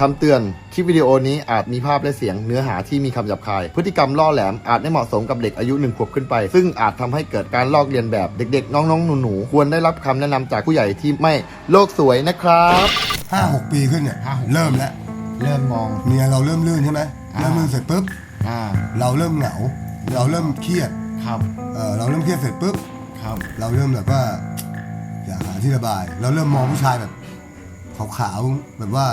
คำเตือน คลิปวิดีโอนี้อาจมีภาพและเสียงเนื้อหาที่มีคำหยาบคาย พฤติกรรมล่อแหลมอาจไม่เหมาะสมกับเด็กอายุหนึ่งขวบขึ้นไป ซึ่งอาจทำให้เกิดการลอกเลียนแบบเด็กๆ น้องๆ หนูๆ ควรได้รับคำแนะนำจากผู้ใหญ่ที่ไม่โลกสวยนะครับ ห้าหกปีขึ้นเนี่ยห้าหกเริ่มแล้วเริ่มมอง เมียเราเริ่มลื่นใช่ไหมอ่าเริ่มลื่นเสร็จปุ๊บอ่า เราเริ่มเหงา เราเริ่มเครียดครับ เออเราเริ่มเครียดเสร็จปุ๊บ ครับ เราเริ่มแบบว่า อยากหาที่ระบาย เราเริ่มมองผู้ชายแบบ ขาวๆแบบว่า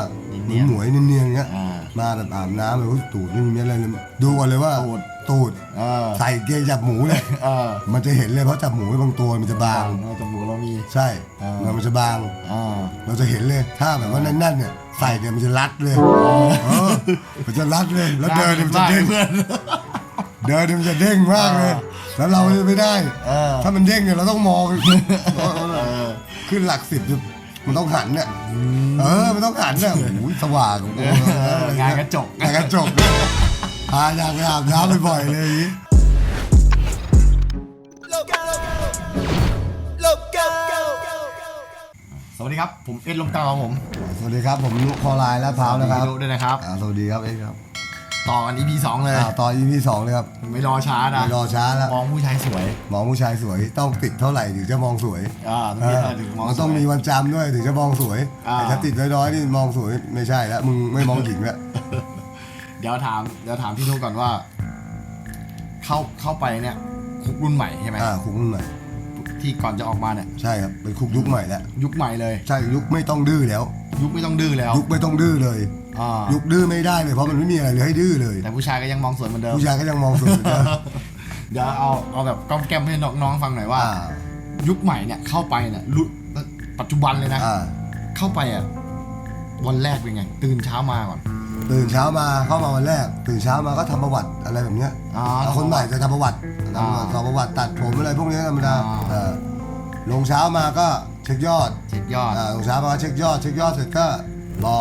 เนียนๆหมวยๆเนียนๆอย่างเงี้ยอ่า มาแบบอาบน้ำแบบว่าตูดไม่มีเม็ดอะไรเลยดูก่อนเลยว่าตูด ตูดเออใส่เกงจับหมูเลย เออมันจะเห็นเลยเพราะจับหมูบางตัวมันจะบางจมูกเรามี ใช่อ่า มันจะบาง อ่า เราจะเห็นเลย ถ้าแบบว่าแน่นๆเนี่ย ใส่เนี่ยมันจะรัดเลยเออมันจะรัดเลย แล้วเดินเนี่ยมันจะเด้งเพื่อนเดินเนี่ยมันจะเด้งมากเลย แล้วเราไม่ได้ เออ ถ้ามันเด้งเนี่ยเราต้องมอง เออ ขึ้นหลักสิบเนี่ย มันต้องหันเนี่ยเออ มันต้องหันเนี่ยโอ้โหสว่างโอ้โหงานกระจกงานกระจกเนี่ยพาอยากไปอาบน้ำบ่อยๆเลยอย่างนี้สวัสดีครับ ผมเอ็ดลมเกาครับผม สวัสดีครับ ผมนุคอไลน์ลาดพร้าวนะครับมีด้วยนะครับอ่าสวัสดีครับเอ็กซ์ครับ ต่อกัน EP สองเลยอ่าต่อ EP สองเลยครับไม่รอช้านะไม่รอช้าแล้วมองผู้ชายสวยมองผู้ชายสวยต้องติดเท่าไหร่ถึงจะมองสวยอ่าต้องเอมีออะไรถึงมองมันต้องมีวันจำด้วยถึงจะมองสวยอ่าแต่ถ้าติดน้อยๆนี่มองสวยไม่ใช่แล้วมึงไม่มองหญิงแล้วเดี๋ยวถามเดี๋ยวถามพี่ทุกก่อนว่า เข้าเข้าไปเนี่ยคุกรุ่นใหม่ใช่ไหมอ่าคุกรุ่นใหม่ ที่ก่อนจะออกมาเนี่ยใช่ครับเป็นคุกยุคใหม่แล้วยุคใหม่เลย ใช่ยุคไม่ต้องดื้อแล้ว ยุคไม่ต้องดื้อแล้ว ยุคไม่ต้องดื้อเลยอ่ายุคดื้อไม่ได้เลยเพราะมันไม่มีอะไรเลยให้ดื้อเลยแต่ผู้ชายก็ยังมองสวยเหมือนเดิมผู้ชายก็ยังมองสวยอยู่นะเดี๋ยวเอาเอาแบบก้อมแก้มให้น้องๆฟังหน่อยว่า อ่า ยุคใหม่เนี่ยเข้าไปเนี่ยรุ่นปัจจุบันเลยนะ อ่า เข้าไปอะวันแรกเป็นไง ตื่นเช้ามาก่อน ตื่นเช้ามาเข้ามาวันแรก ตื่นเช้ามาก็ทำประวัติอะไรแบบเนี้ยอ๋อ เอาคนใหม่จะทำประวัติอ่าทำประวัติตัดผมอะไรพวกนี้ธรรมดาอ่าเออลงเช้ามาก็เช็คยอดเช็คยอดอ่าลงเช้ามาก็เช็คยอดเช็คยอดเสร็จก็รอ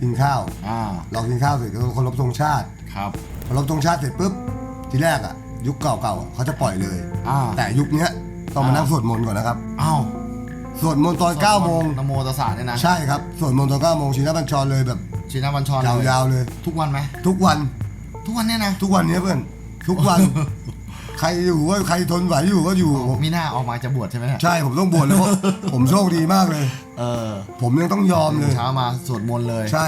กินข้าวอ่ารอกินข้าวเสร็จก็เคารพธงชาติครับเคารพธงชาติเสร็จปุ๊บทีแรกอะ ยุคเก่าๆอะเขาจะปล่อยเลย อ่าแต่ยุคเนี้ยต้องมานั่งสวดมนต์ก่อนนะครับอ้าวสวดมนต์ตอน9โมง นโมตัสสะเนี่ยนะ ใช่ครับสวดมนต์ตอน9โมงชินบัญชรเลยแบบ ชินาบัญชรเลยยาวๆเลย ทุกวันไหมทุกวัน ทุกวันเนี่ยนะ ทุกวันนี้เพื่อน ทุกวัน ใครอยู่ก็ใครทนไหวอยู่ก็อยู่ ผมมีหน้าออกมาจะบวชใช่ไหมเนี่ยใช่ผมต้องบวชเลยเพราะผมโชคดีมากเลย เออ ผมยังต้องยอมเลตื่ยนเช้ามาสวดมนต์เลย ใช่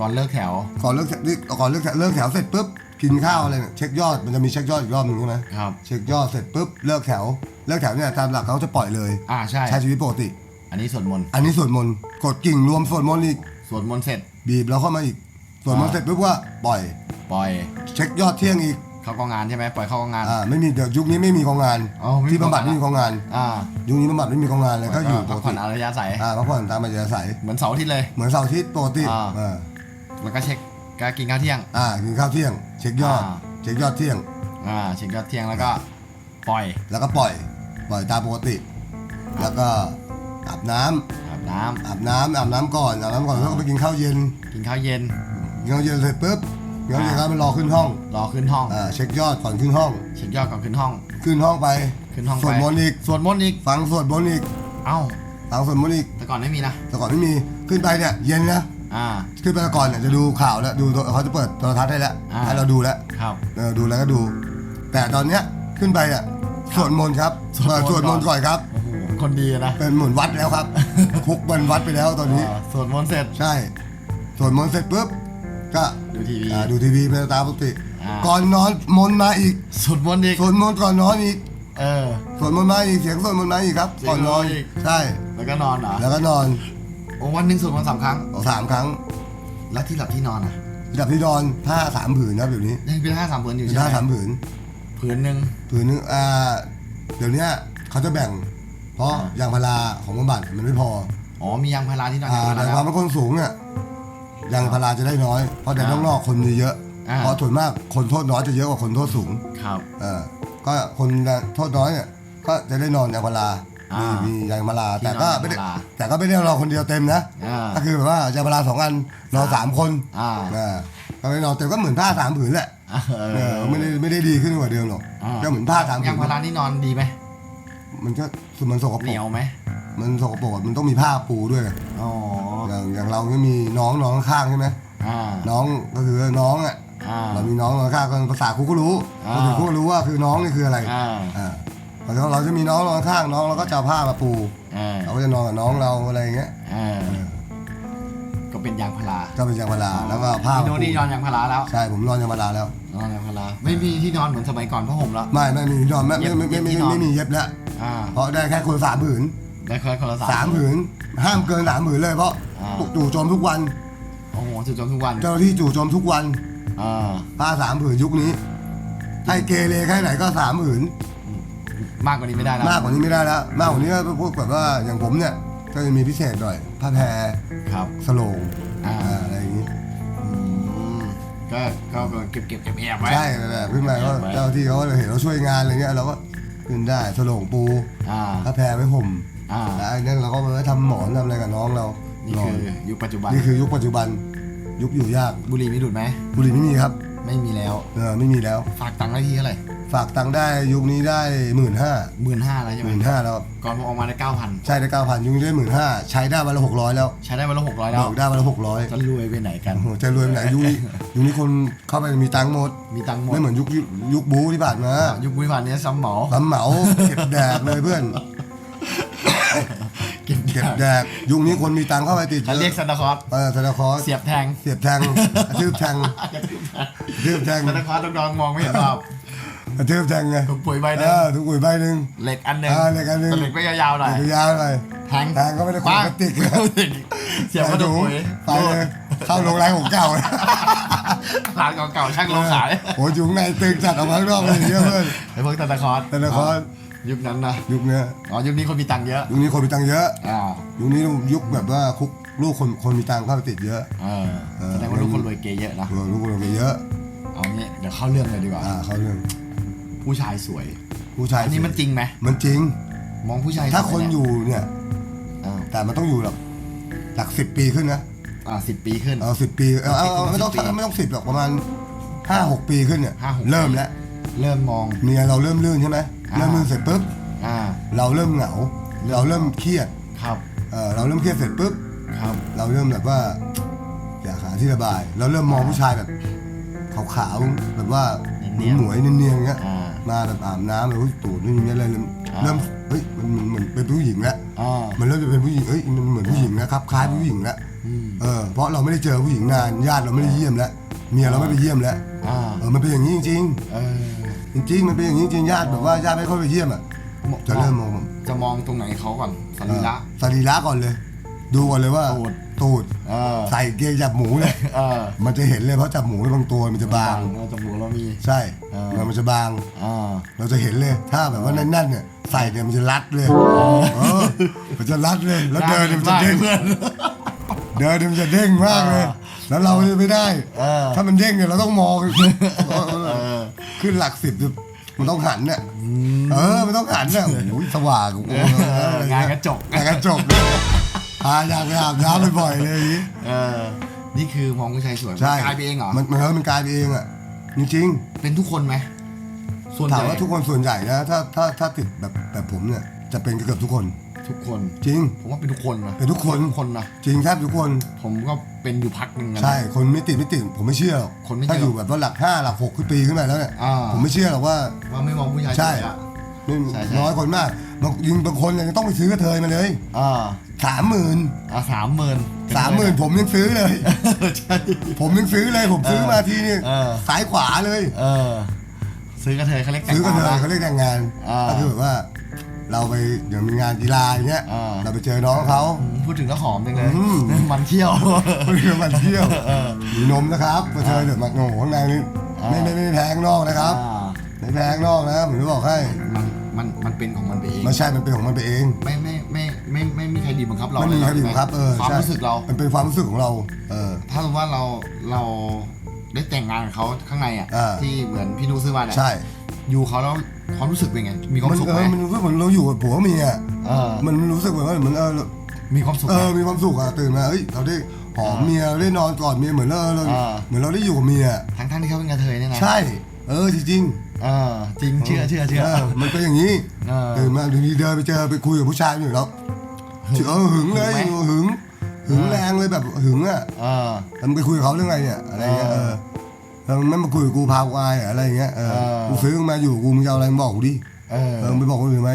ก่อนเลิกแถว ก่อนเลิกนี่ก่อนเลิกแถวเลิกแถวเสร็จปุ๊บกินข้าวอะไรเนี่ยเช็คยอดมันจะมีเช็คยอดอีกรอบหนึ่งใช่ไหมครับ เช็คยอดเสร็จปุ๊บเลิกแถวเลิกแถวเนี่ยตามหลักเขาจะปล่อยเลย อ่าใช่ ใช้ชีวิตปกติ อันนี้สวดมนต์ อันนี้สวดมนต์กดกิ่งรวมสวดมนต์อีก สวดมนต์เสร็จ บีบแล้วเข้ามาอีกสวดมนต์เสร็จปุ๊บว่าปล่อย ปล่อย เช็คยอดเที่ยงอีกเข้ากองงานใช่ไหมปล่อยเข้ากองงาน อ่าไม่มีเดี๋ยวยุคนี้ไม่มีของงานอ๋อไม่มีที่บำบัดของงาน ไม่มีของงาน อ่ายุคนี้บำบัดไม่มีของงานเลยก็อยู่ปพักกผ่อตินอารยาศัยอ่าพักผ่อนตามอัธยาศัยเหมือนเสาร์อาทิตย์เลย เหมือนเสาร์อาทิตย์ปกติอ่า อ่าแล้วก็เช็คก็กินข้าวเที่ยง อ่ากินข้าวเที่ยง เช็คยอด อ่า เช็คยอดเที่ยง อ่าเช็คข้าวเที่ยงแล้วก็ปล่อย แล้วก็ปล่อย ปล่อยตามปกติ แล้วก็อาบน้ำอาบ น้ำอาบน้ำอาบน้ำก่อนอาบน้ำก่อนแล้วก็ไปกินข้าวเย็นกินข้าวเย็น กินข้าวเย็นเสร็จปุ๊บกินข้าวเย็นแล้วไปรอขึ้นห้องรอขึ้นห้องอ่าเช็คยอดก่อนขึ้นห้อง เช็คยอดก่อนขึ้นห้อง ขึ้นห้องไปขึ้นห้องสวดไปมนต์อีกสวดมนต์อีก ฟังสวดมนต์อีกเอ้า ฟังสวดมนต์อีกแต่ก่อนไม่มีนะ แต่ก่อนไม่มีขึ้นไปเนี่ยเย็นนะอ่า ขึ้นไปก่อนเนี่ยจะดูข่าวแล้วดูเขาจะเปิดโทรทัศน์ให้แล้วอ่า ให้เราดูแล้ว ครับ เออดูแล้วก็ดู แต่ตอนเนี้ยขึ้นไปอะสวดมนต์ครับสวดมนต์เออสวดมนต์ก่อนครับ โอ้โหคนดีนะเป็นเหมือนวัดแล้วครับ คุกเป็นวัดไปแล้วตอนนี้ อ่าสวดมนต์เสร็จ ใช่สวดมนต์เสร็จปุ๊บก็ดูทีวีอ่าดูทีวีเป็นตามปกติ อ่า ก่อนนอนมนต์มาอีกสวดมนต์อีกสวดมนต์ก่อนนอนอีกเออ สวดมนต์มาอีกเสียงสวดมนต์มาอีกครับ เสียงก่อนนอนมาอีก ใช่ แล้วก็นอนเหรอแล้วก็นอนโอ้วันหนึ่งสวดมนต์สามครั้ง สามครั้งแล้วที่หลับที่นอนอะกับที่นอนผ้าสามผืนนะเดี๋ยวนี้ยังเป็นห้าสามผืนอยู่เป็นใช่ไหผ้ามสามผืนผืนหนึ่งผืนนึงอ่าเดี๋ยวเนี้ยเขาจะแบ่ง เพราะอ่ายางพาราของบำบัดมันไม่พออ๋อมียางพาราที่นอนอ่ายางพาแต่ราความเป็นคนสูงเนี่ยยางพาราจะได้น้อย เพราะแต่อ่าต้องนอกคนมีเยอะอ่าเพราะส่วนมากคนโทษน้อยจะเยอะกว่าคนโทษสูง ครับ เออก็คนโทษน้อยเนี่ยก็จะได้นอนยางพาราอ่ามีมีมียางพาราที่แต่ก็นอนไม่ได้ยางพารา แต่ก็ไม่ได้นอนคนเดียวเต็มนะ อ่า ก็คือแบบว่ายางพาราสองอันนอนสามคนอ่า อ่าก็ไม่นอนเต็มก็เหมือนผ้าสามผืนแหละเอเอออไม่ได้ไม่ได้ดีขึ้นกว่าเดิมหรอกอ่าก็เหมือนผ้าสามผืยางนพารานี่นอนดีไหม มันก็คือมันสกปเหรนีกยวไหมมันสกปรกอะมันต้องมีผ้าปูด้วย อ๋ออย่างอย่างเราก็มีน้องน้องข้างๆใช่ไหมอ่าน้องก็คือน้องอะอ่า เรามีน้องเราข้างๆภาษาครูก็รู้อ่า ภาษาครูก็รู้ว่าคือน้องนี่คืออะไรอ่าอ่าพอเราจะมีน้องนอนข้างน้องเราก็จะเอาผ้ามาปูอ่าเราก็จะนอนกับน้องเราอะไรอย่างเงี้ยอ่าก็เป็นยางพาราก็เป็นยางพาราแล้วก็ผ้าพี่มาโนปูนี่นอนยางพาราแล้วใช่ผมนอนยางพาราแล้ว นอนยางพาราไม่มีที่นอนเหมือนสมัยก่อนพ่อห่มแล้ว ไม่ไม่มีนอนไม่ไม่ไม่ไม่เย็บที่นอนไม่มีเย็บแล้ว อ่า เพราะได้แค่คนสามผืนได้เคยคนละสามผืนห้ามเกินสามผืนเลยเพราะอ่าจู่โจมทุกวัน โอ้โหจุดจมทุกวันเจ้าหน้าที่จู่โจมทุกวันอ่าผ้าสามผืนยุคนี้ให้เกเรแค่ไหนก็สามผืนมากกว่านี้ไม่ได้แล้วมากกว่านี้ไม่ได้แล้ว มากกว่านี้ก็พวกแบบว่าอย่างผมเนี่ย ก็จะมีพิเศษหน่อยผ้าแพรครับ สโลงอ่า อ่าอะไรอย่างนี้ อืมก็ก็เก็บเก็บเก็บแอบไว้ ใช่นั่นแหละขึ้นมาก็แอบไว้เจ้าที่เขาเห็นเราช่วยงานอะไรเงี้ยเราก็ ขึ้นได้สโลงปูอ่าผ้าแพรไม่ห่มอ่า แล้วอันนั้นเราก็ไปทำหมอนทำอะไรกับน้องเรานี่นอคืนอยุคปัจจุบัน นี่คือยุคปัจจุบัน ยุคอยู่ยากบุหรี่มีดูดไหมบุหรี่ไม่มีครับ ไม่มีแล้ว เออไม่มีแล้ว ฝากตังค์ได้ที่เท่าไหร่ฝากตังค์ได้ยุคนี้ได้หมื่นห้าหมื่นห้าแล้วใช่หไหมมื่นห้าแล้วก่อนผมออกมาได้เก้าพันใช่ได้เก้าพันยุคนี้ได้หมื่นห้าใช้ได้วันละหกร้อยแล้วใช้ได้วันละหกร้อยแล้วเบิกได้วันละหกร้อยจะรวยไปไหนกัน โอ้โหใจรวยไปไหนยุคนี้ยุคนี้คนเข้าไปมีตังค์หมดมีตังค์หมดไม่เหมือนยุคยุคบูที่ผ่านมา ยุควิวานเนี้ยซ้ำเหมา สำเหมาเก็บแดกเลยเพื่อน เก็บเก็บแดกยุคนี้คนมีตังค์เข้าไปติดเขาเรียกซันตาคลอสเออธนาคารเสียบแทงเสียบแทงกระทืบแทงกระทืบแทงซันตาคลอสต้องดองมองไม่เห็นภาพกระทืบแทงไงถูกปุ๋ยใบหเอนึงอทุกปุ๋ยใบหนึ่ง เหล็กอันหนึ่งอ่าเหล็กอันหนึ่ง แต่เหล็กไม่ยาวๆหน่อยเด็กยาวไปแทงแทงก็ไม่ได้ขวดพลาสติกปังเสียบกระดูกปุ๋ยไปเลยเข้าโรงแรมของเก่าร้านเก่าๆช่างโลขายโอ้ยอยู่ข้างในตึงจัดออกมาข้างนอกเลยเยอะเลยไอ้พวกซันตาคลอส ธนาคาร ยุคนั้นนะยุคเนี้ยอ๋อยุคนี้คนมีตังค์เยอะยุคนี้คนมีตังค์เยอะอ่ายุคนี้ยุคแบบว่าคุกลูกคนคนมีตังค์เข้าไปติดเยอะเออเออแสดงว่าลูกคนรวยเกย์เยอะนะเออลูกคนมีเยอะเอางี้เดี๋ยวเข้าเรื่องเลยดีกว่าอ่าเขาเรื่อง ผู้ชายสวย ผู้ชายอันนี้มันจริงไหมมันจริง มองผู้ชายถ้าสวคนเอยู่เนี่ยอ่าแต่มันต้องอยู่แบบหลักสิบปีขึ้นนะอ่าสิบปีขึ้นเอาสิบปีเอาเอาเอา10ไม่ต้องปีไม่ต้องสิบหรอกประมาณห้าหกปีขึ้นเนี่ยห้าหกเริ่มแล้วเริ่มมองเมียเราเริ่มลื่นใช่ไหมอ่า เริ่มลื่นเสร็จปุ๊บอ่าเราเริ่มเหงา เราเริ่มเครียดครับเออเราเริ่มเครียดเสร็จปุ๊บครับเราเริ่มแบบว่าอยากหาที่ระบาย เราเริ่มมองผู้ชายแบบขาวๆแบบว่าเนียนๆหมวยๆเนียนๆอย่างเงี้ยอ่ามาแบบอาบน้ำแบบว่าตูดไม่มีอะไรเริ่มอ่าเริ่มเฮ้ยมันมันเหมือนเป็นผู้หญิงแล้วอ่ามันเริ่มจะเป็นผู้หญิงเอ้ยมันเหมือนผู้หญิงนะครับคล้ายผู้หญิงแล้วอืมเออเพราะเราไม่ได้เจอผู้หญิงนานญาติเราไม่ได้เยี่ยมแล้วเมียเราไม่ไปเยี่ยมแล้วอ่าเออมันเป็นอย่างนี้จริงเออๆ จริงๆมันเป็นอย่างนี้จริงญาติแบบว่าญาติไม่ค่อยไปเยี่ยมอะจะเริ่มมองแบบจะมองตรงไหนเขาก่อนสรีระสรีระก่อนเลย ดูก่อนเลยว่าตูดตูดเออใส่เกงจับหมูเลยเออมันจะเห็นเลยเพราะจับหมูบางตัวมันจะบางเออจมูกเรามีใช่เออมันจะบางอ่าเราจะเห็นเลยถ้าแบบว่าแน่นๆเนี่ยใส่เนี่ยมันจะรัดเลยเออมันจะรัดเลย แล้วเดินเนี่ยมันจะเด้งเพื่อนเดินเนี่ยมันจะเด้งมากเลย แล้วเราเนี่ยไม่ได้ เออ ถ้ามันเด้งเนี่ยเราต้องมองเออขึ้นหลักสิบมันต้องหันเนี่ยเออมันต้องหันเนี่ยโอ้ยสว่างโอ้โหเอองานกระจก งานกระจกเลยพาอยากไปอาบน้ำบ่อยๆเลยอย่างนี้ เออ นี่คือมองผู้ชายสวยใช่กลายไปเองเหรอ มันมันเออมันกลายไปเองอะ จริงเป็นทุกคนไหมส่วนๆใหถามญ่ว่าทุกคนส่วนใหญ่นะ ถ้าถ้าถ้าติดแบบแบบผมเนี่ย จะเป็นเกือบทุกคน ทุกคนจริง ผมว่าเป็นทุกคนนะเป็นทุกคนทุกคนนะจริงแทบทุกคนผมก็เป็นอยู่พักหนึ่งนะ ใช่ คนไม่ติดไม่ติดผมไม่เชื่อหรอกคนไม่เชื่อถ้าอยู่แบบว่าหลักห้าหลักหกขึ้นปีขึ้นไปแล้วเนี่ยอ่า ผมไม่เชื่อหรอกว่า ว่าไม่มองผู้ชายสใช่วยอะ ไม่ใช่ใช่ น้อยคนมากบางยิงบางคนเนี่ยยังต้องไปซื้อกระเทยมาเลยอ่าสามหมื่นอ่าสามหมื่นสามหมื่นผมยังซื้อเลย ใช่ ผมยังซื้อเลยผมซื้อมาทีนี่เออซ้ายขวาเลย เออซื้อกระเทยเขาเรียกแต่งซื้อกระเทยงานเขาเรียกแต่งงานอ่า ก็คือแบบว่า เราไปอย่างมีงานกีฬาอย่างเงี้ยอ่า เราไปเจอน้องเขา อืมพูดถึงแล้วหอมจังเลยอืม มันเที่ยว เพื่อมาเที่ยวเออมีนมนะครับกระเทยเดี๋ยวมาโง่ข้างในนี่อ่า ไม่ไม่ไม่แพงนอกนะครับอ่าไม่แพงนอกนะผมจะบอกให้มันมันมันเป็นของมันไปเอง ไม่ใช่มันเป็นของมันไปเอง ไม่ไม่ไม่ไม่ไม่ไม่มีใครดีบังคับเราไม่มีใครบีบบังคับเออความใช่รู้สึกเรา มันเป็นความรู้สึกของเรา เออ ถ้าสมมติว่าเราเราได้แต่งงานกับเขาข้างในอะอ่าที่เหมือนพี่นูซื้อมาเนี่ยใช่ อยู่เขาแล้ว ความรู้สึกเป็นไง มีความมันสุขเอไหมอมันรู้สึกเหมือนเราอยู่กับผัวเมียเออมันรู้สึกเหมือนว่าเหมือนเออมีความสุขเอไหม อมีความสุขอะตื่นมาเอ้ยเราได้หอมเมียเราได้นอนกอดเมียเหมือนเราเราอ่า เหมือนเราได้อยู่กับเมียทั้งทั้งที่เขาเป็นกระเทยเนี่ยนะใช่ เออจริงเออจริงๆเชื่อเชื่อเชื่อมันเป็นอย่างนี้เออตื่นมาดีๆเดินไปเจอไปคุยกับผู้ชายอยู่แล้วเออหึงเลยหึงไหม หึงหึงแรงเลยแบบหึงอะเออ แล้วมึงไปคุยกับเขาเรื่องอะไรเนี่ยอะไรเงี้ยเอเอออ แล้วมึงไม่มาคุยกับกูพากูอายอะไรเงี้ยเออเออ กูซื้อมึงมาอยู่กูมึงจะเอาอะไรมึงบอกกูดิเออเออมึงไปบอกคนอื่นไหม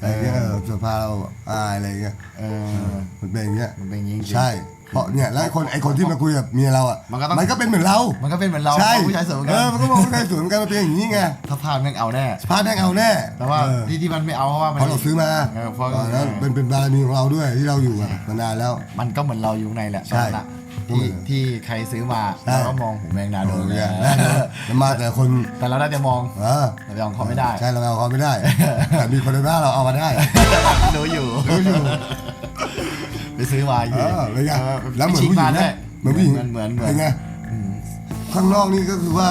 อะไรเงี้ยเอเอออจะพาเราอายอะไรเงี้ยเออ มันเป็นอย่างเงี้ยมันเป็นอย่างงี้จริงๆใช่เพราะเนี่ยแล้วไอ้คนไอ้คนที่มาคุยกับเมียเราอะมันก็ต้อง มันก็เป็นเหมือนเรามันก็เป็นเหมือนเราใช่ผู้ชายสวยเหมือนเอกัอนมันก็มองผู้ชายสวยเหมือนกันมันเป็นอย่างนี้ไงถ้าพลาดแม่งเอาแน่ พลาดแน่เอาแน่แต่ว่าเออ ที่ที่มันไม่เอาเพราะว่ามัน เพราะเราซื้อมาเออเพราะ เออแล้วเป็นเป็นบารมีของเราด้วยที่เราอยู่อะมานานแล้ว มันก็เหมือนเราอยู่ข้างในแหละใช่ตอนนั้นอะ ที่ที่ใครซื้อมาใช่เราก็มองหูแมงดาโดนโอ้ยไงแล้วมาแต่คนแต่เราได้แต่มองเออเรายองเขาไม่ได้ ใช่เราเอาเขาไม่ได้ แต่มีคนในบ้านเราเอามาได้รู้อยู่รู้อยู่ไปซื้อมาอยู่เออเป็นไงออแล้วเหมือนชิงผู้หญิมางด้วนะยเหมือนผู้หญิงเหมือนเหมือนเหมือเป็นนไงข้างนอกนี่ก็คือว่า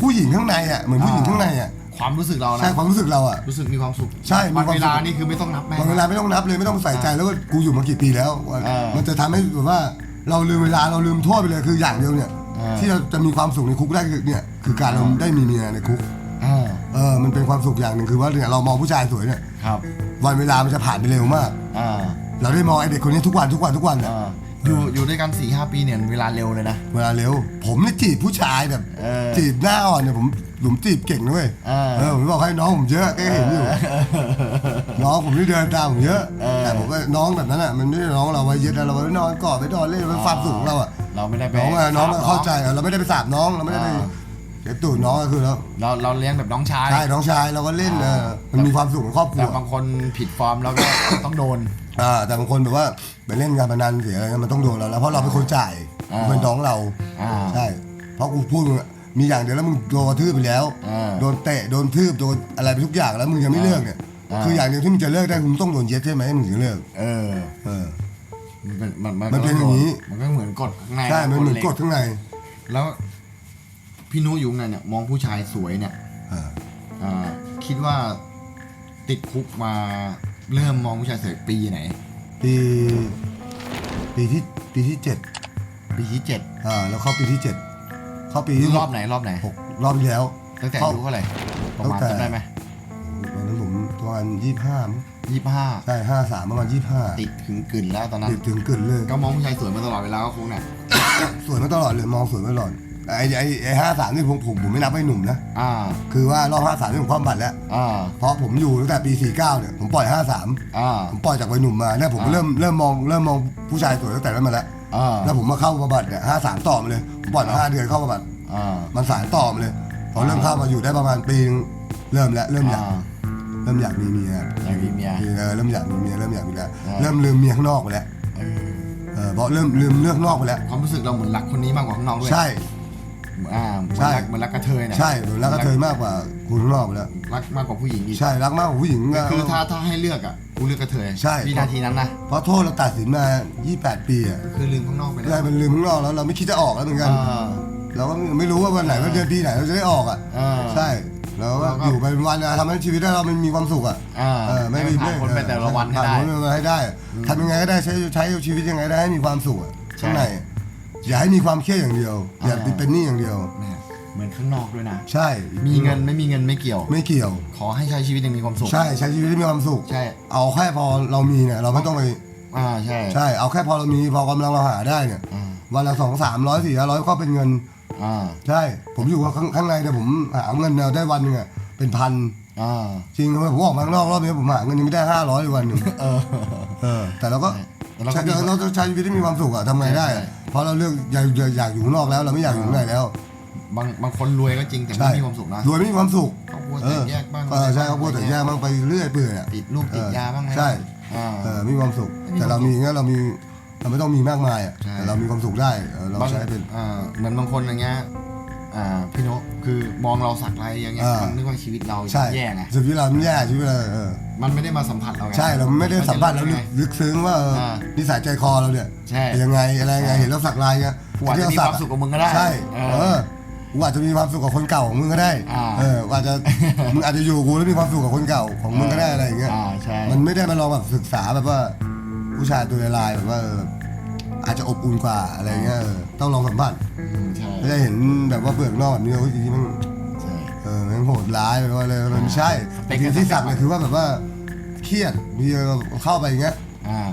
ผู้หญิงข้างในอะเหมือนผู้หญิงข้างในอะ ความรู้สึกเรานะใช่ความรู้สึกเราอะ รู้สึกมีความสุขใช่มีวันความสุข เวลานี่คือไม่ต้องนับแม่งบางเวลาไม่ต้องนับเลยไม่ต้องใส่ใจแล้วก็กูอยู่มากี่ปีแล้วว่าเออมันจะทำให้แบบว่าเราลืมเวลาเราลืมโทษไปเลยคืออย่างเดียวเนี่ย เออ ที่เราจะมีความสุขในคุกได้คือเนี่ยคือการเราได้มีเมียในคุกอ่าเออมันเป็นความสุขอย่างหนึ่งคือว่าเนี่ยเรามองผู้ชายสวยเนี่ยครับวันเวลามันจะผ่านไปเร็วมาก อ่าเราได้มองไอเด็กคนนี้ทุกวันทุกวันทุกวันเนี่ยอ่า อยู่อยู่ด้วยกันสี่ห้าปีเนี่ยเวลาเร็วเลยนะ เวลาเร็ว ผมเนี่ยจีบผู้ชายแบบเออจีบหน้าอ่อนเนี่ยผมผมจีบเก่งนะเว้ยเออ เออผมบอกให้น้องผมเยอะก็เห็นอยู่ น้องผมที่เดินตามผมเยอะเออแต่ผมว่าน้องแบบนั้นอะมันไม่ได้น้องเราไว้ยึดนะเราไว้นอนกอดไปนอนเล่นเป็นความสุขของเราอะเราไม่ได้ไปน้องอะน้องอะสบเข้าใจอะเราไม่ได้ไปสาบน้องเราไม่ได้ไปอ่าเก็บตูดน้องก็คือเราเราเราเลี้ยงแบบน้องชายใช่น้องชายเราก็เล่นเออมันมีความสุขของครอบครัแต่ว บางคนผิดฟอร์มแล้วก็ ต้องโดน อ่าแต่บางคนแบบว่าไปเล่นการพนันเสียอะไรเงี้ยมันต้องโดนเราแล้วเพราะเราเป็นคนจ่ายอ่าเป็นน้องเราอ่า ใช่เพราะกูพูดมึงอะมีอย่างเดียวแล้วมึงโดนกระทืบไปแล้ว อ่า โดนเตะโดนทืบโดนอะไรไปทุกอย่างแล้วมึงยังไม่เลิกเนี่ยอ่า คืออย่างเดียวที่มึงจะเลิกได้มึงต้องโดนเย็ดใช่ไหมมึงถึงเลิกเออ เออ มันเป็นมันมันมันเป็นอย่างนี้ มันก็เหมือนกดข้างในใช่มันเหมือนกดล็ข้างในแล้วพี่นุอยู่ข้างในเนี่ย มองผู้ชายสวยเนี่ยเอออ่าคิดว่าติดคุกมา เริ่มมองผู้ชายสวยปีไหน ปีปีที่ปีที่เจ็ดปีที่เจ็ดอ่าแล้วเข้าปีที่เจ็ดเข้าปีที่รอบไหนรอบไหนหกรอบที่แล้วตั้งแต่เข้าอายุเท่าไหร่ประมาณตั้งแต่จำได้ไหมตอนนั้นผมประมาณยี่ห้ายี่สิบห้าใช่ห้าสามประมาณยี่ห้าติดถึงกึ่นแล้วตอนนั้นติดถึงกึ่นเลยก็มองผู้ชายสวยมาตลอดเวลาก็คงเนี่ยสวยมาตลอดเลยมองสวยมาตลอด ไอ้ไอ้ไอ้ห้าสามนี่ผมผมผมไม่นับไอ้หนุ่มนะ อ่า คือว่ารอบห้าสามนี่ผมความบัตรแล้ว อ่า เพราะผมอยู่ตั้งแต่ปี49เนี่ยผมปล่อย53อ่า ผมปล่อยจากวัยหนุ่มมาเนี่ยผมอ่าเริ่มเริ่มมองเริ่มมองผู้ชายสวยตั้งแต่นั้นมาแล้วอ่า แล้วผมมาเข้าบำบัดเนี่ย53ต่อมาเลยผมปล่อยมาห้าเดือนเข้าบำบัดอ่า มันสารต่อมาเลยพอเริ่มเข้ามาอยู่ได้ประมาณปีนึงเริ่มแล้วเริ่มอยากอ่าเริ่มอยากมีเมียอยากมีเมีย เออเริ่มอยากมีเมียเริ่มอยากมีแล้วอ่าเริ่มลืมเมียข้างนอกไปแล้วเออเออเพราะเริ่มลืมเรื่องนอกไปแล้ว ความรู้สึกเราเหมือนรักคนนี้มากกว่าข้างนอกด้วย ใช่ อ่าเหมือนใช่รักเหมือนรักกระเทยเนี่ยใช่ผมรักกระเทยมากกว่าคุณข้างนอกไปแล้วรักมากกว่าผู้หญิงอีกใช่รักมากกว่าผู้หญิงก็ คือถ้าถ้าให้เลือกอะกูเลือกกระเทยใช่ วินาทีนั้นนะเพราะโทษเราตัดสินมา 28 ปีอะคือลืมข้างนอกไปแล้ได้วมันลืมข้างนอกแล้วเราไม่คิดจะออกแล้วเหมือนกัน อ่า เราก็ไม่รู้ว่าวันไหนว่าเดือนปีไหนเราจะได้ออกอะอ่าใช่เราก็เราก็ อยู่ไปวันๆนะทำให้ชีวิตเรามันมีความสุขอะ อ่าเออไม่ให้มีผ่านพ้นไปแต่ละวันให้ผ่าได้พ้นไปให้ได้ทำยังไงก็ได้ใช้ใช้ชีวิตยังไงได้ให้มีความสุขอะใช่ข้างใน อย่าให้มีความเครียดอย่างเดียว อย่าอ่าเป็นหนี้อย่างเดียวเนี่ยเหมือนข้างนอกด้วยนะ ใช่ มีเงินไม่มีเงินไม่เกี่ยว ไม่เกี่ยว ขอให้ใช้ชีวิตอย่างมีความสุข ใช่ใช้ชีวิตให้มีความสุขใช่ เอาแค่พอเรามีเนี่ยเราไม่ต้องไปอ่าใช่ใช่ เอาแค่พอเรามีพอกำลังเราหาได้เนี่ยอ่าวันละสองสามร้อยสี่ร้อยก็เป็นเงิน อ่าใช่ ผมอยู่ข้างข้างในเนี่ยผมหาเงินเนี่ยได้วันหนึงอะเป็นพันอ่าจริงๆผมออกมาข้างนอกรอบนี้ผมหาเงินยังไม่ได้ห้าร้อยวันหนึ่งเออเออแต่เราก็แต่ เราก็ใช้มีเราต้องใช้ชีวิตที่มีความสุขอะทำไงได้อะใช่ เพราะเราเลือกอยากอยากอยากอยู่ข้างนอกแล้ว เราไม่อยากอยู่ข้างในแล้วบางบางคนรวยก็จริงแต่ใช่ไม่มีความสุขนะรวยไม่มีความสุขครอบครัวเอแตอกแยกบ้างเออใช่เขาพูดแต่แยกบ้างไปเรื่อยเปื่อยอะติดลูกติดยาบ้างไหมใช่อ่า เออมีความสุขไม่มีแต่เรามีเงี้ยเรามีเราไม่ต้องมีมากมายอะใช่ แต่เรามีความสุขได้เออเราบางใช้เป็น อ่าเหมือนบางคนอย่างเงี้ยอ่าพี่โนต คือมองเราสักไรอย่างเงี้ยอ่ามันนึกว่าชีวิตเราใช่แย่ไงชีวิตเรามันแย่ชีวิตเราเออมันไม่ได้มาสัมผัสเราไง ใช่เราไม่ได้สัมผัสแล้วนลึจะกรู้ไงลึกซึ้งว่าเอออ่านิสัยใจคอเราเนี่ยใช่เป็นยังไงอะไรยังไงเห็นแล้วสักลายเงี้ยกูอาจจะมีความสุขกับมึงก็ได้ใช่เออเออกูอาจจะมีความสุขกับคนเก่าของมึงก็ได้อ่าเอออาจจะ มึงอาจจะอยู่กับกูแล้วมีความสุขกับคนเก่าของมึงก็ได้อะไรอย่างเงี้ยอ่าใช่ มันไม่ได้มาลองแบบศึกษาแบบว่าผู้ชายตัวลายๆแบบว่าเออ อาจจะอบอุ่นกว่าอะไรเงี้ยเออต้องลองสัมผัสอืมใช่ไม่ได้เห็นแบบว่าเปลือกนอกแบบนี้โอ้ยจริงๆมันใช่ เออมันโหดร้ายแบบว่าเลยมันไม่ใช่สเปค จริงๆที่สักเนี่ยคือว่าแบบว่าเครียดมีเข้าไปอย่างเงี้ยอ่า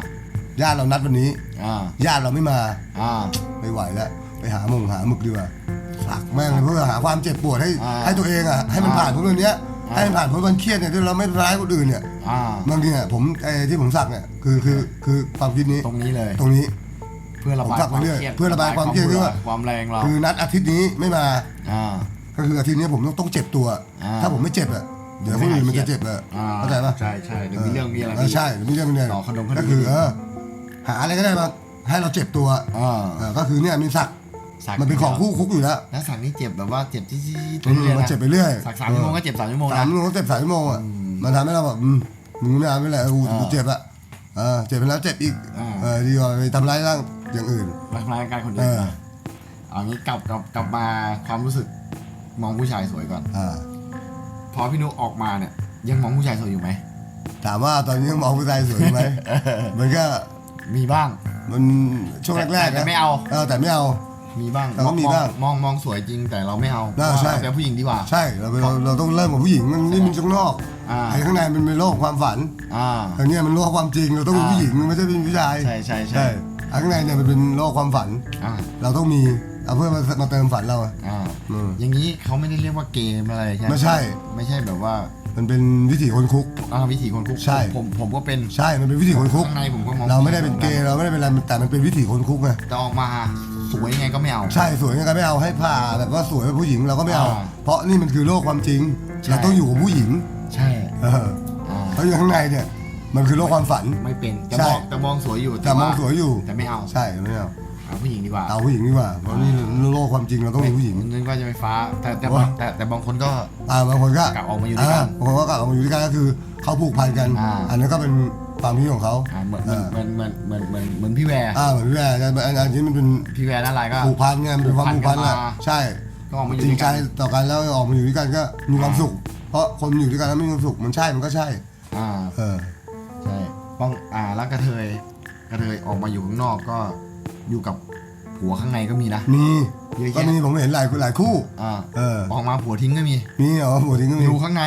ญาติเรานัดวันนี้อ่าญาติเราไม่มา อ่า ไม่ไหวแล้วไปหาหมงหาหมึกดีกว่าสักแม่งเลยเพื่อหาความเจ็บปวดให้อ่าให้ตัวเองอะให้มันอ่าผ่านพ้นเรื่องเนี้ยอ่า ให้มันผ่านพ้นวันเครียดเนี่ยที่เราไม่ร้ายคนอื่นเนี่ยอ่าบางทีเนี่ยผมไอ้ที่ผมสักเนี่ยคือคือคือความคิดนี้ตรงนี้เลย ตรงนี้ เพื่อระบายผมสักความมาเรื่อยเครียดเพื่อระบายความเครียดบื่อด้วยความแรงเราคือนัดอาทิตย์นี้ไม่มา อ่า ก็คืออาทิตย์นี้ผมต้องต้องเจ็บตัว อ่าถ้าผมไม่เจ็บอะเดี๋ยวคนอื่นมันจะเจ็บอะอ่าเข้าใจปะใช่ใช่เดี๋ยวมีเรื่องมีอะไรเออใช่เดี๋ยวมีเรื่องมีอะไรต่อขนมขนม ก็คือเออหาอะไรก็ได้มาให้เราเจ็บตัวอ่าเออก็คือเนี่ยมีสักสักมันเป็นของคู่คุกอยู่แล้วแล้วสักนี่เจ็บแบบว่าเจ็บที่ที่อืมมันเจ็บไปเรื่อยสักสามชั่วโมงก็เจ็บสามชั่วโมงสามนะชั่วโมงก็เจ็บสามชั่วโมงอะอืมมันทำให้เราแบบอืมมึงไม่เอาไม่เป็นไรกูอ่ากูเจ็บอะเออเจ็บไปแล้วเจ็บอีกอ่า เออดีกว่าไปทำร้ายร่าง อย่างอื่นทำร้ายร่างกายคนเออื่นอนะเอางี้กลับกลับกลับมาความรู้สึกมองผู้ชายสวยก่อน อ่า พอพี่นุออกมาเนี่ย ยังมองผู้ชายสวยอยู่ไหม ถามว่าตอนนี้ยังมองผู้ชายสวยไหม มันก็มีบ้าง มันช่วงแรกๆแต่นะไม่เอา เออแต่ไม่เอา มีบ้างแต่ก็มีบ้างมองมองสวยจริงแต่เราไม่เอาอ่าใช่ เราเป็นผู้หญิงดีกว่า ใช่เราเราเราต้องเริ่มกับผู้หญิงมันนี่มันข้างนอกอ่า ไอ้ข้างในมันเป็นโลกความฝันอ่า อันเนี้ยมันโลกความจริงเราต้องเป็นอ่า ผู้หญิงมันไม่ใช่เป็นผู้ชาย ใช่ใช่ใช่ ใช่ไอ้ข้างในเนี่ยมันเป็นโลกความฝัน อ่าเราต้องมีเอาเพื่อมามาเติมฝันเราอะ อ่าอืมอย่างนี้เขาไม่ได้เรียกว่าเกมอะไรใช่ไหมไม่ใช่ ไม่ใช่แบบว่ามันเป็นวิถีคนคุก อ่าวิถีคนคุกใช่ ผมผมก็เป็น ใช่ มันเป็นวิถีคนคุก ข้างในผมก็มอง เราไม่ได้เป็นเกย์เราไม่ได้เป็นอะไรแต่มันเป็นวิถีคนคุกไง แต่ออกมาสวยยังไงก็ไม่เอา ใช่สวยยังไงไม่เอาให้ผ่าแบบว่าสวยเป็นผู้หญิงเราก็ไม่เอา อ่าเพราะนี่มันคือโลกความจริงใช่ เราต้องอยู่กับผู้หญิงใช่เอออ่าเพราะอยู่ข้างในเนี่ย มันคือโลกความฝัน ไม่เป็นแต่ใช่มองแต่มองสวยอยู่แต่มองสวยอยู่แต่ไม่เอาใช่ไม่เอาเอาผู้หญิงดีกว่าเอาผู้หญิงดีกว่าเพราะนี่โลกความจริงเราต้องมีผู้หญิง นึกว่าจะไปฟ้า แต่แต่โอ้บางแต่แต่บางคนก็ อ่าบางคนก็กลับออกมาอยู่ด้วยกันบางคนก็กลับออกมาอยู่ด้วยกันก็คือเขาผูกพันกัน อ่า อันนั้นก็เป็นความคิดของเขาอ่าเหมือนเออเหมือนเหมือนเหมือนเหมือนเหมือนพี่แวร์อ่าเหมือนพี่แม่แต่อันอันนี้มันเป็นพี่แวร์นั่นไรก็ ผูกพันไงมันเป็นความผูกพันแหละผูกพันกันมา ใช่ก็ออกมาอยู่จริงด้วยใจกันต่อกันแล้วออกมาอยู่ด้วยกันก็มีความสุข เพราะคนอยู่ด้วยกันแล้วไม่มีความสุขมันใช่มันก็ใช่ อ่าเออ ใช่ป้องอ่าแล้วกระเทยกระเทยออกมาอยู่ข้างนอกก็อยู่กับผัวข้างในก็มีนะ มีเยอะแยะก็มีผมเห็นหลายหลายคู่อ่าเออออกมาผัวทิ้งก็มี มีเหรอหมดทิ้งก็มีอยู่ข้างใน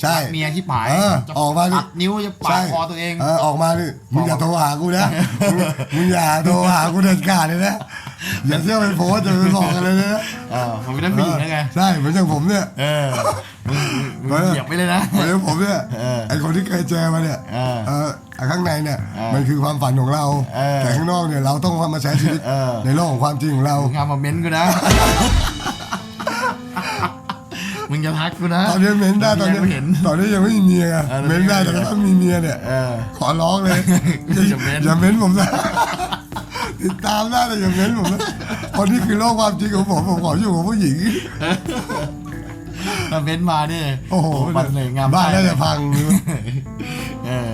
ใช่รักเมียที่ปลายเออจะออกมาดิ ตัดนิ้วจะปาใช่ดคอตัวเอง เออออกมาดิมึงอย่าโทรหากูนะมึงมึงอย่าโทรหากูเด็ดขาดเลยนะ อย่าเชื่อไปโพสต์จะไปบอกกันเลยนะเออมันเป็นนักผู้หญิงได้ไงใช่เหมือนอย่างผมเนี่ยเออมึงมึงเออเหยียบไปเลยนะเหมือนอย่างผมเนี่ยเออไอคนที่เคยเจอมาเนี่ยเออเออไอ้ข้างในเนี่ยเออมันคือความฝันของเราเออแต่ข้างนอกเนี่ยเราต้องมาใช้ชีวิตเออในโลกของความจริงของเรามึงงามมาเม้นกูนะมึงจะทักกูนะตอนนี้เม้นได้ตอนนี้ไม่เห็นตอนนี้ยังไม่มีเมียไงเออเม้นได้แต่ก็ต้องมีเมียเนี่ยเออขอร้องเลยอย่าเม้นอย่าเม้นผมนะ ติดตามได้แต่อย่าเม้นผมนะคนนี้คือโลกความจริงของผมผมขออยู่กับผู้หญิง ถ้าเม้นมาเนี่ยโอ้โหมันเลยงามบ้านไส้น่าจะพังเออ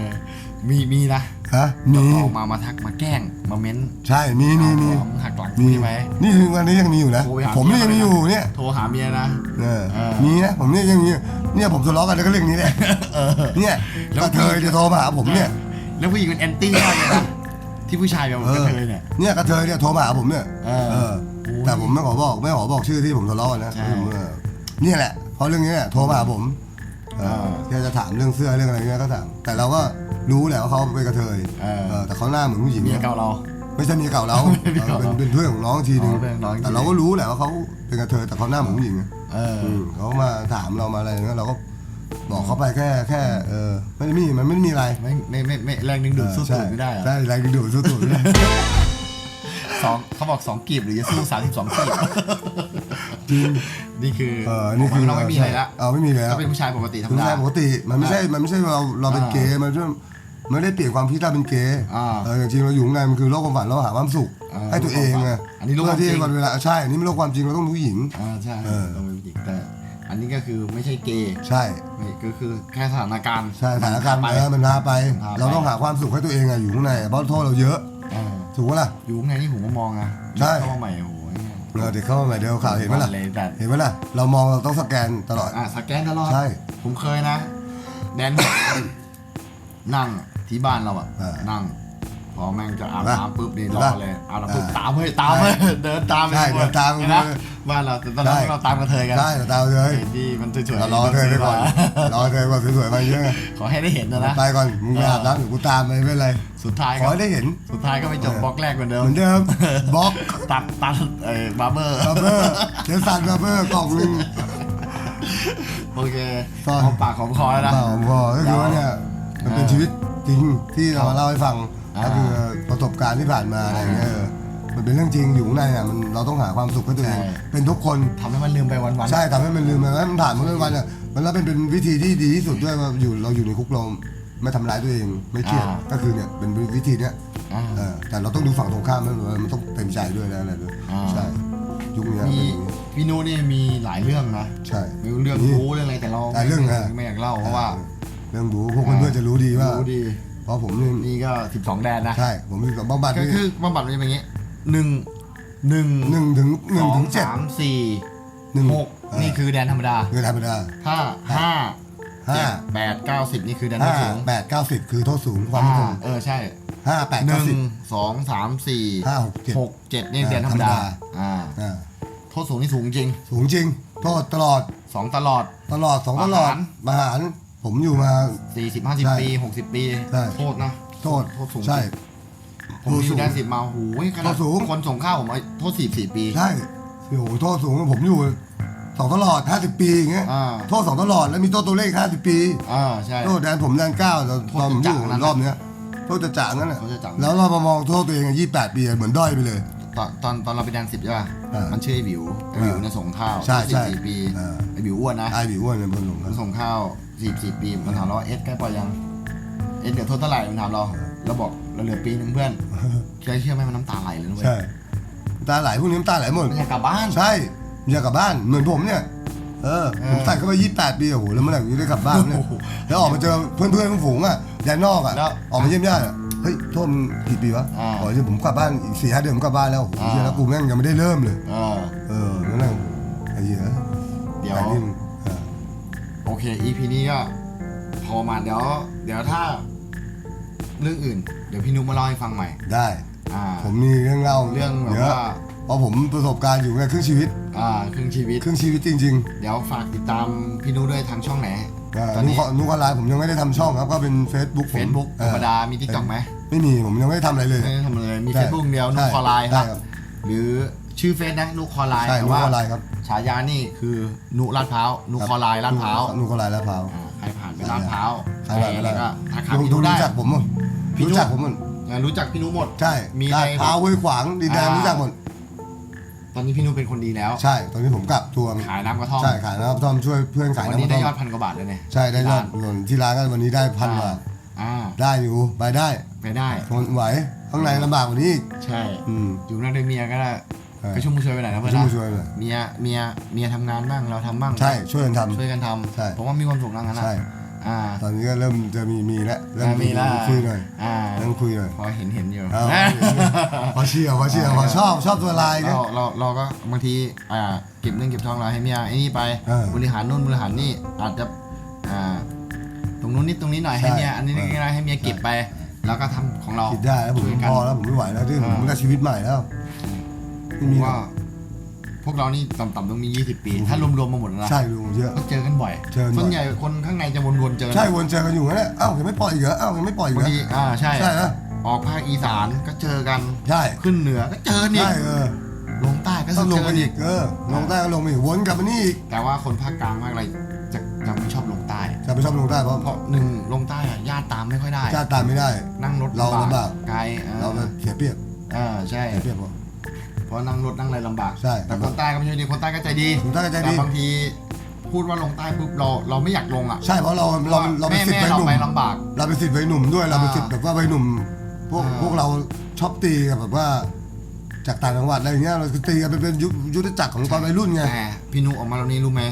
มีมีนะฮะมีออกมามาทักมาแกล้งมาเม้น ใช่มีมีมีเอาของหักหลังมีใช่ไหมนี่คือวันนี้ยังมีอยู่นะโทรไปหาผมนี่ยังมีอยู่เนี่ย โทรหาเมียนะเออเออมีนะผมเนี่ยยังมีเนี่ยผมทะเลาะกันแล้วก็เรื่องนี้แหละเนี่ยแล้วกระเทยจะโทรมาหาผมเนี่ย แล้วผู้หญิงเป็นแอนตี้มากเลยนะ ที่ผู้ชายแบบเอกระอเทยเนี่ย เนี่ยกระเทยเนี่ยโทรมาหาผมเนี่ยเออเออโอ้ยแต่ผมไม่ขอบอกไม่ขอบอกชื่อที่ผมทะเลาะกันนะใช่ผมเออเนี่ยแหละเพราะเรื่องนี้เนี่ยโทรมาหาผมเออเออแค่จะถามเรื่องเสื้อเรื่องอะไรเงี้ยก็ถาม แต่เราก็รู้แหละว่าเขาเป็นกระเทยเออเออแต่เขาหน้าเหมือนผู้หญิงเมียเนี่ยเก่าเรา ไม่ใช่เมียเก่าเราไม่ใช่เมียเก่าเออเราเป็นเป็นเพื่อนของน้องทีนึงอ๋อเพื่อนน้องอีกทีแต่เราก็รู้แหละว่าเขาเป็นกระเทยแต่เขาหน้าเหมือนผู้หญิงไงเออ อืมเขามาถามเรามาอะไรเงี้ยเราก็ บอกเขาไปแค่แค่เออไม่ได้มีมันไม่ได้มีอะไรไม่ไม่ไม่ไม่แรงดึงดูดสู้ใช่ตูดไม่ได้เหรอใช่แรงดึงดูดสู้ตูดไม่ได้สองเขาบอกสองกีบหรือจะสู้สามสิบสองกีบจริงนี่คือเออนี่คือเราไม่มีอะไรละเอาไม่มีแล้วก็เป็นผู้ชายปกติธรรมผู้ดาชายปกติมันไม่ใช่มันไม่ใช่เราเราเป็นอ่าเกย์มันไม่ไม่ได้เปลี่ยนความคิดเราเป็นเกย์อ่าเออจริงๆเราอยู่ข้างในมันคือโลกความฝันเราหาความสุขอ่าให้ตัวเองไงอันนี้โลกความจริงเพื่อที่วันเวลาใช่อันนี้มันโลกความจริงเราต้องเป็นผู้หญิงอ่าใช่เออต้องเป็นผู้หญิงแต่อันนี้ก็คือไม่ใช่เกย์ใช่ ไม่ก็คือแค่สถานการณ์ใช่สถานการณ์ไปเออมันพาไปพาไป เราต้องหาความสุขให้ตัวเองอะอยู่ข้างในเพราะโทษเราเยอะเออถูกปะล่ะอยู่ข้างในนี่ผมก็มองอะใช่เข้ามาใหม่โอ้โหเออเด็กเข้ามาใหม่เดียวข่าวเห็นไหมล่ะเลยแต่เห็นไหมล่ะเรามองเราต้องสแกนตลอดอ่าสแกนตลอดใช่ผมเคยนะ แดนนั่งที่บ้านเราอะเออนั่ง พอแม่งจะอาบเห็นปะน้ำปุ๊บนี่เห็รนอปะเลยอาบน้ำปุ๊บเออตามเฮ้ยตามเฮ้ยเดินตามไปใช่หมเดินตามเห็นปะบ้านเราแต่ตอนนั้นใช่เราตามกระเทยกันใช่เราตามเลยเห็นที่มันสวยเรารอเธอไปก่อนรอเธอก่อนสวยๆมาเยอะขอให้ได้เห็นนะนะไปก่อนมึงไปอาบน้ำเดี๋ยวกูตามไปไม่เป็นไรสุดท้ายขก็อให้ได้เห็นสุดท้ายก็ไปจบบล็อกแรกเหมือนเดิเหมมือนเดิมบล็อกตัดตัดเอ่อบาร์เบอร์บับเบอร์เดซันบับเบอร์กล่องหนึงโอเคต่อหอมปากหอมคอแล้วนะเปล่าพอก็คือว่าเนี่ยมันเป็นชีวิตจริงที่เรามาเล่าให้ฟังอ่า ก็คือประสบการณ์ที่ผ่านมาอะไรอย่างเงี้ยเออมันเป็นเรื่องจริงอยู่ข้างในอะมันเราต้องหาความสุขให้ตัวเองใช่ เป็นทุกคนทำให้มันลืมไปวันๆใช่ทำให้มันลืมไปว่ามันผ่านมาเป็นวันอะมันแล้วเป็นเป็นวิธีที่ดีที่สุดด้วยว่าอยู่เราอยู่ในคุกเราไม่ทำร้ายตัวเองไม่เครียดอ่า ก็คือเนี่ยเป็นวิธีเนี้ยอ่า เออแต่เราต้องดูฝั่งตรงข้ามด้วยมันต้องเต็มใจด้วยนะอะไรด้วยอ่า ใช่ยุคเนี้ยมีเป็นอย่างงี้พี่นูนี่มีหลายเรื่องนะใช่ไม่รู้เรื่องนี่รู้เรื่องอะไรแต่เราหลายเรื่องไม่อะไม่อยากเล่าเพราะว่า เรื่องบูพวกเพื่อนๆจะรู้ดีว่ารู้ดี เพราะผมนี่นี่ก็12แดนนะ ใช่ผมมีบำบัดก็นี่คือบำบัดมันจะเป็นอย่างงี้หนึ่งหนึ่งหนึ่งถึงหนึ่สงองถึงเจ็ด สามสี่หนึ่งหกเออ นี่คือแดนธรรมดาเงินธรรมดา ถ้าห้าห้า เจ็ดแปดเก้าสิบนี่คือแดนห้าที่สูงแปดเก้าสิบคือโทษสูงความมั่นคอ่างเออใช่ห้าแปดหเก้านึ่งสิบสองสามสี่ห้าหกเจ็ดหกเจ็ดนี่อ่าแดนธรรมดาธรรมดา อ่าอ่าโทษสูงนี่สูงจริงสูงจริง โทษตลอดสองตลอด ตลอดสองตลอดประหารมหาร ผมอยู่มา สี่สิบห้าสิบใช่ปีหกสิบปีใช่ โทษนะโทษโทษสูงใช่ ผมมีโทษสูงแดนสิบมาหูยขนาดโทษสูง คนส่งข้าวผมเอาโทษสี่สี่ปี ใช่โอ้โหโทษสูงผมอยู่สองตลอดห้าสิบปีอย่างเงี้ยอ่า โทษสองตลอดแล้วมีโทษตัวเลขห้าสิบปี อ่าใช่ โทษแดนผมแดนเก้าตอนโทตษอนผมอจะยู่จักนั้นรอบเนี้ยโทษจะจ่างั้นอะโทษจะจักแล้วเรามามองโทษตัวเองยี่แปดปีเหมือนด้อยไปเลย ตอนตอนตอนเราไปแดนสิบใช่ป่ะอ่ามัมันชื่อไอ้บิวไอ้บิวเนี่ยส่งข้าวใช่ใช่สี่สี่ปีอ่า ไอ้บิวอ้วนนะไอ้บิวอ้วนเนี่ยคนหลงมันส่งข้าวสี่สี่ปีมันถามเราว่าเอสใกล้ปล่อยยังเอสเดี๋ยวโทษเท่าไหร่มันถามเราเราบอกเราเหลือปีหนึ่งเพื่อนเชื่อเชื่อไหมมันน้ำตาไหลเลยนะเว้ยใช่ตาไหลพวกนี้น้ำตาไหลหมดไม่อยากกลับบ้าน ใช่อยากกลับบ้านเหมือนผมเนี่ย เออ เออผมใส่เข้าไปยี่แปดปีโอ้โหแล้วเมื่อไหร่ผมจะได้กลับบ้านเนี่ยโอ้โหแล้วออกมาเจอเพื่อนเพื่อนๆฝูงอะแดนนอกอะแล้ว ออกมาเยี่ยมญาติอะ เฮ้ยโทษมึงกี่ปีวะอ่า อ๋อที่ผมกลับบ้านอีกสี่ห้าเดือนผมกลับบ้านแล้วโอ้โหอ่าเหี้ยแล้วกูแม่งยังไม่ได้เริ่มเลย เออเออนั่นแหละไอ้เหี้ยเดี๋ยว แต่นี่มึงเออโอเค EP นี้ก็พอประมาณเดี๋ยว เดี๋ยวถ้า เรื่องอื่น เดี๋ยวพี่นุ๊กมาเล่าให้ฟังใหม่ ได้ อ่า ผมมีเรื่องเล่าเรื่องแบบเยอะว่า เพราะผมประสบการณ์อยู่แค่ครึ่งชีวิตอ่าครึ่งชีวิต ครึ่งชีวิตจริง เดี๋ยวฝากติดตามพี่นุ๊กด้วยทางช่องไหนๆ อ่าตอนนุนี้กนุกออนไลน์ผมยังไม่ได้ทำช่องครับก็เป็น Facebook ผม Facebook เอธรอรมดา มีทิกตอกไหมไม่มีผมยังไม่ได้ทำอะไรเลย ไม่ได้ทำเลยมีใช่ Facebook เดียวนุ๊กใช่คอไลน์คได้รับครับ หรือชื่อเฟซนะนุ๊กคอไลน์ใช่แต่นุกว่าออนไลน์ครับฉายานี่คือนุลาดพร้าวนุคอไลน์ลาดพร้าวนุกออนไลน์ลาดพร้าวอ่าใครผ่านไปลาดพร้าวใครผ่านไปอะไรก็ทักหาดูพี่ดูนุได้ รู้จักผมหมดพี่นุรู้จักผมหมดอ่ารู้จักพี่นุหมด ใช่มีลาดอะไรพร้าวห้วยขวางดินแดงอ่ารู้รู้จักหมด ตอนนี้พี่นุเป็นคนดีแล้ว ใช่ ตอนนี้ผมกลับทวงขายน้ำกระท่อมใช่ขายน้ำกระท่อมช่วยเพื่อนขายวันน้ำนี้กระได้ท่อมยอดพันกว่าบาทเลยเนี่ย ใช่ได้ยอดที่ร้านส่วนที่ร้านก็วันนี้ได้พันกว่าอ่าได้อยู่ไปได้ไปได้ ทนไหวข้างในลำบากกว่านี้อีกใช่ อืม อยู่นั่นด้วยเมียก็ได้เออ ก็ชุ่มช่วยไปไหนอยนะเพื่อนช่วยนะช่วยเลยเมียเมียเมียทำงานบ้างเราทำบ้างใช่ช่วยกันทช่วยกันทใช่ำผมว่ามีความสุขนั่งกันำนะ ใช่ อ่า ตอนนี้ก็เริ่มจะมีมีแล้วเริ่มอ่ามีแล้วคุยหน่อยอ่าเริ่มคุยหน่อยพอเห็นเห็นอยู่เอาพอเชียร์พอเชียร์พอชอบชอบตัวลายเนี่ย เราเราเราก็บางทีอ่าเก็บเงินเก็บทองเราให้เมียไอ้นี่ไปเออบริหารนู่นบริหารนี่อาจจะอ่าตรงนู้นนิดตรงนี้หน่อยใช่ให้เมียอันนี้เออนี่ให้เมียเก็บไป แล้วก็ทำของเราคิดได้แล้วผมช่วยกันพอแล้วผมไม่ไหวแล้วที่ผมอ่าไม่ได้ชีวิตใหม่แล้วผไม่มมีว่า พวกเรานี่ต่ำๆต้องมี 20 ปี ถ้ารวมๆมาหมดแล้วนะใช่ลุงเยอะ ก็เจอกันบ่อย เจอกันบ่อย ส่วนใหญ่คนข้างในจะวนๆเจอใช่วนเจอกันอยู่นั่นแหละเอ้ายังไม่ปล่อยอีกเหรอเอ้ายังไม่ปล่อยอีกบางเหรอ ทีอ่าใช่ใช่นะ ออกภาคอีสานก็เจอกันใช่ขึ้นเหนือก็เจอนี่ใช่เออลงใต้ก็ต้องลเจงอมาอีอีกกเออลงใต้ก็ลงมาอีกวนกลับมานี่อีกแต่ว่าคนภาคกลางภาคอะไรจะจะไม่ชอบลงใต้ จะไปชอบลงใต้เพราะเพราะหนึ่งลงใต้อะญาติตามไม่ค่อยได้ ชาติตามไม่ได้ นั่งรถเราลำบาก ไกลเออเราก็เสียเปรียบเออใช่ เสียเปรียบเพราะ เพราะนั่งรถนั่งอะไรลำบากใช่แต่คนใต้ก็ไม่ใช่ดีคนใต้ก็ใจดีลงใต้ก็ใจแต่ดีบางทีพูดว่าลงใต้ปุ๊บเราเราไม่อยากลงอะใช่เพราะเราเราเราเป็นแม่สิทธิ์แม่วัยเราหนุ่มไปลำบาก เราเป็นสิทธิ์วัยหนุ่มด้วยเราเป็นอ่าสิทธิ์แบบว่าวัยหนุ่มพวกอ่าพวกเราชอบตีกันแบบว่าจากต่างจังหวัดอะไรอย่างเงี้ยเราคือตีกันเป็นเป็นยุทธยุทธจักรของตอนวัยรุ่นไงแต่พี่นุออกมาแล้วนี่รู้ไหม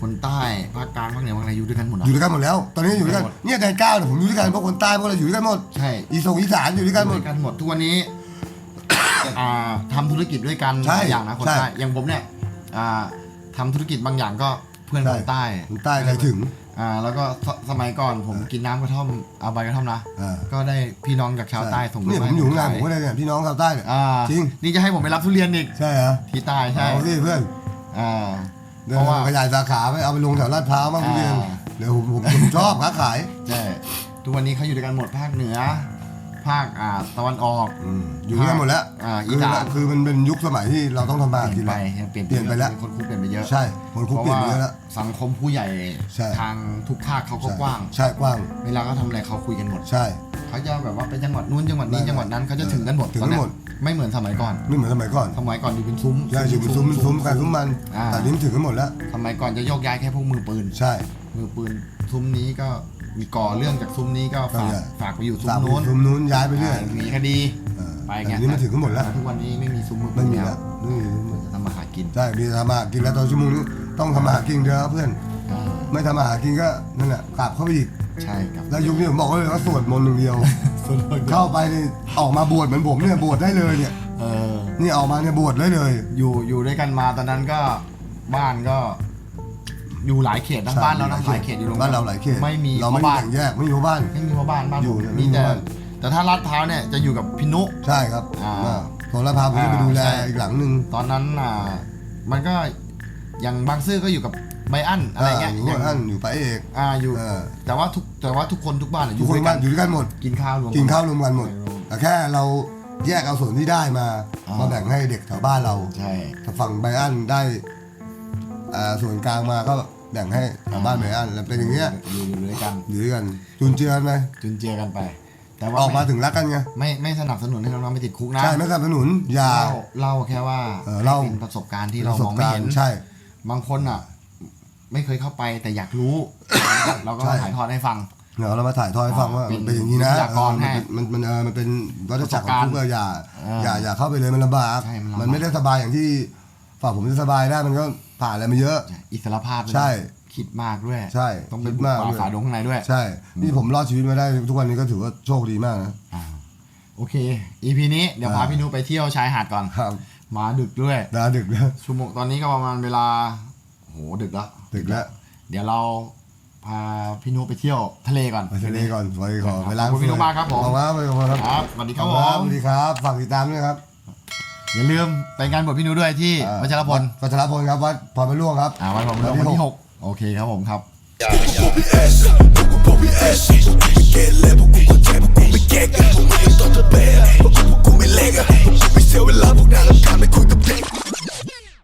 คนใต้ภาคกลางภาคเหนือภาคอะไรอยู่ด้วยกันหมดเหรออยู่ด้วยกันหมดแล้ว ตอนนี้อยู่ด้วยกันหมดเนี่ยแดนเก้าเนี่ยผมอยู่ด้วยกันพวกคนใต้พวกเราอยู่ด้วยกันหมดใช่อีสงอีสานอยู่ด้วยกันหมด้ดวยกันหมดทุกวันนี้ อ่าทำธุรกิจด้วยกันใช่บางอย่างนะคนใช่ ใต้อย่างผมเนี่ยอ่าทำธุรกิจบางอย่างก็เพื่อนใช่คนใต้คนใต้ใจถึง อ่าแล้วก็สสมัยก่อนผมกินน้ำกระท่อมเอาใบกระท่อมนะอ่า ก็ได้พี่น้องจากชาวใต้ส่งเนี่ยรูปผมอยู่ข้างในให้ผมก็ได้เนี่ยพี่น้องชาวใต้เนี่ย อ่าจริง นี่จะให้ผมไปรับทุเรียนอีกใช่เหรอที่ใต้ใช่เอาสิเพื่อนอ่า เดี๋ยเพราะว่าวขยายสาขาไปเอาไปลงแถวลาดพร้าวบ้างทุเรียนอ่า เดี๋ยวผมผมผมชอบค้าขาย ใช่ทุกวันนี้เขาอยู่ด้วยกันหมดภาคเหนือ ภาคอ่าตะวันออกอืมอยู่ด้วยกันหมดแล้วอ่าอีคือสานคือมันเป็นยุคสมัยที่เราต้องทำมาหาเปลี่กิยนนไปแล้วเปลี่ยนเปลี่ยนไปแล้ว คนคุกเปลี่ยนไปเยอะใช่คนคุกเปลี่ยนไปเยอะแล้วสังคมผู้ใหญ่ใช่ ทางทุกภาคเขาก็กว้าง ใช่กว้าง เวลาเขาทำอะไรเขาคุยกันหมด ใช่ เขาจะแบบว่าไปจังหวัดนู้นจังหวัดนี้ไม่จังหวัดนั้นเขาจะถึงกันหมดถึงกันหมด ตอนเนี้ยไม่เหมือนสมัยก่อน ไม่เหมือนสมัยก่อนสมัยก่อนอยู่เป็นซุ้ม ใช่อยู่เป็นซุ้มเป็นซุ้มกันซุ้มมันอ่า แต่นี้มันถึงกันหมดแล้ว สมัยก่อนจะโยกย้ายแค่พวกมือปืน ใช่ มือปืนซุ้มนี้ก็ มีก่อเรื่องจากซุ้มนี้ก็ฝากใช่ ฝากไปอยู่ซุ้มตามนู้นซุ้มนู้นย้ายไปเรื่อยอ่าหนีคดี เออไปแต่ไงอันนี้มันถึงกันหมดแล้วต่ทุกวันนี้ไม่มีซุ้มมือปืไม่นมีแล้แล้ววไม่มีจะทำมาหากินใช่มีทำมาหากินแล้วตอนชั่วโมงนี้ต้องทำมาหากินเด้อเพื่อน อ่าไม่ทำมาหากินก็นั่นแหละกลับเข้าไปอีก ใช่ครับแล้วยุคนี้ผมบอกเลยว่าสวดมนต์อย่างเดียว ส่วนเข้าไปนี่ออกมาบวชเหมือนผมเนี่ยบวชได้เลยเนี่ย เออ นี่ออกมาเนี่ยบวชได้เลย อยู่อยู่ด้วยกันมาตอนนั้นก็บ้านก็ อยู่หลายเขตทั้งใช่บ้านเรานะหลายเขตอยู่ตรงบ้านเราหลายเขตไม่มีเราไม่มีบ้านแบ่งแยกไม่มีบ้านไม่มีพ่อบ้านบ้านอยู่ผมเนี่ยมีแต่ไม่มีบ้านแต่ถ้าลาดพร้าวเนี่ยจะอยู่กับพี่นุใช่ครับอ่าว่าโทรพาผมจะไปดูแลใช่อีกหลังหนึ่งตอนนั้นอ่ามันก็อย่างบางซื่อก็อยู่กับไบอันอะไรเงี้ยอยู่อย่างท่านอยู่ไปาเอกอ่าอยู่เออแต่ว่าทุกแต่ว่าทุกคนทุกบ้านอะอทุกยู่คนด้วยบ้านอยู่ด้วยกันหมดกินข้าวรวมกินข้าวรวมกันหมดไม่รู้แต่แค่เราแยกเอาส่วนที่ได้มาอ่ามมาแบ่งให้เด็กแถวบ้านเราใช่ถ้าฝั่งไบอันได้ อ่าส่วนกลางมาก็แบ่งให้แถวบ้านไบอันแล้วเป็นอย่างเงี้ยอยู่อยู่ด้วยกันอยู่ด้วยกันจุนเจือกันไหมจุนเจือกันไป แต่ว่าออกมาไม่ถึงรักกันไงไม่ไม่สนับสนุนให้น้องๆไปติดคุกนะใช่ไม่สนับสนุนอย่าเล่าเล่าแค่ว่าเออเล่าเป็นประสบการณ์ที่ปเราระสมบองไม่การเห็นณ์ใช่ บางคนอะ ไม่เคยเข้าไปแต่อยากรู้ เราก็ใช่ถ่ายทอดให้ฟังเดี๋ยวเรามาถ่ายทอดให้ฟังว่าเป็นมันเป็นอย่างนี้นะวิทยากรเออให้มันเป็นมันมันเออมันเป็นวัฏจักรประสบการณ์ของทุกเอออย่าอ่าอย่าอย่าเข้าไปเลยมันลำบากใช่มันลำบากมันไม่ได้สบายอย่างที่ฝั่งผมจะสบายได้มันก็ ผ่านอะไรมาเยอะ อิสรภาพด้วยนะใช่ คิดมากด้วยใช่ต้องเป็นคิดบุมากกด้วยฝ่าดงข้างในด้วย ใช่ นี่ผมรอดชีวิตมาได้ทุกวันนี้ก็ถือว่าโชคดีมากนะ อ่าโอเค EP นี้เดี๋ยวพาอ่า พี่นุไปเที่ยวชายหาดก่อน ครับมาดึกด้วย ดาดึกแล้วชั่วโมงตอนนี้ก็ประมาณเวลาโหดึกแล้วดึกแล้ว เดี๋ยวเราพาพี่นุไปเที่ยวทะเลก่อน ไปทะเลก่อนไปขอไปล้างขอบคุณพี่นุมากครับผม ขอบคุณครับขอบคุณครับครับสวัสดีครับผสมวัสดีครับ ฝากติดตามด้วยครับ อย่าลืมไปงานบวชพี่นุด้วยที่วัชรพลวัชรพลครับวัดพรพระล่วงครับอ่าวัดพรพระล่วงวันที่หกโอเคครับผมครับอย่าอย่า